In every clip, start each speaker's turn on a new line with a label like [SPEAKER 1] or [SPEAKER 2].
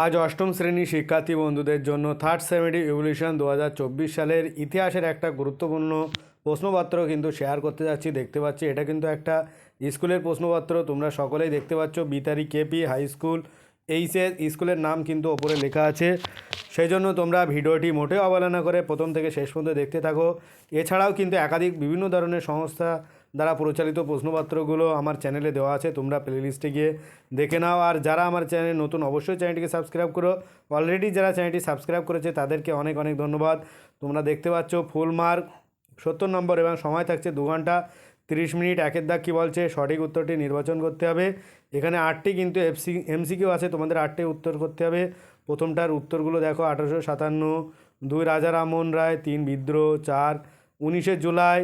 [SPEAKER 1] আজ অষ্টম শ্রেণি শিক্ষার্থী বন্ধুদের জন্য থার্ড সেমিটি ইভলিউশন দু সালের ইতিহাসের একটা গুরুত্বপূর্ণ প্রশ্নপত্র কিন্তু শেয়ার করতে যাচ্ছি। দেখতে পাচ্ছি, এটা কিন্তু একটা স্কুলের প্রশ্নপত্র। তোমরা সকলেই দেখতে পাচ্ছ Bitari KP high school HS স্কুলের নাম কিন্তু ওপরে লেখা আছে। সেই জন্য তোমরা ভিডিওটি মোটেও অবহেলনা করে প্রথম থেকে শেষ পর্যন্ত দেখতে থাকো। এছাড়াও কিন্তু একাধিক বিভিন্ন ধরনের সংস্থা দ্বারা পরিচালিত প্রশ্নপত্রগুলো আমার চ্যানেলে দেওয়া আছে, তোমরা প্লেলিস্টে গিয়ে দেখে নাও। আর যারা আমার চ্যানেল নতুন, অবশ্যই চ্যানেলটিকে সাবস্ক্রাইব করো। অলরেডি যারা চ্যানেলটি সাবস্ক্রাইব করেছে, তাদেরকে অনেক অনেক ধন্যবাদ। তোমরা দেখতে পাচ্ছ ফুল মার্ক সত্তর নম্বর এবং সময় থাকছে দু ঘণ্টা তিরিশ মিনিট। একের দাগ কী বলছে? সঠিক উত্তরটি নির্বাচন করতে হবে। এখানে আটটি কিন্তু এফসি এমসিকিউ আছে, তোমাদের আটটি উত্তর করতে হবে। প্রথমটার উত্তরগুলো দেখো, আঠারোশো সাতান্ন, দুই রাজা রামমোহন রায়, তিন বিদ্রোহ, চার, উনিশে জুলাই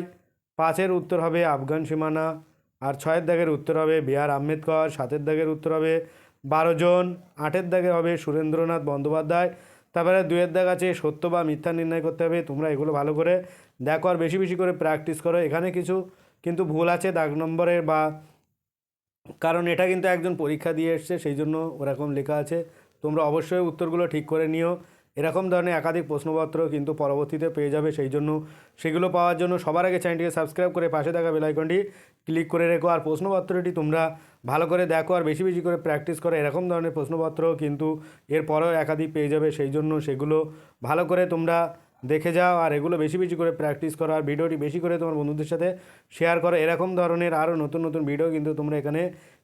[SPEAKER 1] পাঁচের উত্তর হবে আফগান সীমানা, আর ছয়ের দাগের উত্তর হবে বি আর আম্বেদকর সাতের দাগের উত্তর হবে বারো জন, আটের দাগের হবে সুরেন্দ্রনাথ বন্দ্যোপাধ্যায়, তারপরে দুয়ের দাগ আছে সত্য বা মিথ্যা নির্ণয় করতে হবে, তোমরা এগুলো ভালো করে দেখো আর বেশি বেশি করে প্র্যাকটিস করো। এখানে কিছু, কিন্তু ভুল আছে দাগ নম্বরের বা কারণ এটা কিন্তু একজন পরীক্ষা দিয়ে এসছে, সেই জন্য ওরকম লেখা আছে। তোমরা অবশ্যই উত্তরগুলো ঠিক করে নিও। এরকম ধরনের একাধিক প্রশ্নপত্র কিন্তু পরবর্তীতে পেয়ে যাবে সেই জন্য সেগুলো পাওয়ার জন্য সবার আগে চ্যানেলটিকে সাবস্ক্রাইব করে পাশে থাকা বেলাইকনটি ক্লিক করে রেখো। আর প্রশ্নপত্রটি তোমরা ভালো করে দেখো আর বেশি বেশি করে প্র্যাকটিস করো। এরকম ধরনের প্রশ্নপত্র কিন্তু এরপরেও একাধিক পেয়ে যাবে সেই জন্য সেগুলো ভালো করে তোমরা দেখে যাও আর এগুলো বেশি বেশি করে প্র্যাকটিস করো আর ভিডিওটি বেশি করে তোমার বন্ধুদের সাথে শেয়ার করো। এরকম ধরনের আরও নতুন নতুন ভিডিও কিন্তু তোমরা এখানে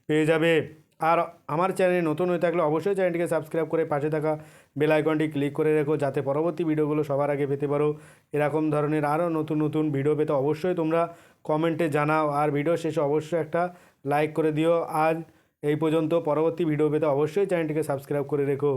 [SPEAKER 1] পেয়ে যাবে। আর আমার চ্যানেলে নতুন হয়ে থাকলে অবশ্যই চ্যানেলটিকে সাবস্ক্রাইব করে পাশে থাকা বেল আইকনটি ক্লিক করে রেখো যাতে পরবর্তী ভিডিওগুলো সবার আগে পেতে পারো। এরকম ধরনের আরও নতুন নতুন ভিডিও পেতে অবশ্যই তোমরা কমেন্টে জানাও। আর ভিডিও শেষে অবশ্যই একটা লাইক করে দিও। আজ এই পর্যন্ত পরবর্তী ভিডিও পেতে অবশ্যই চ্যানেলটিকে সাবস্ক্রাইব করে রেখো।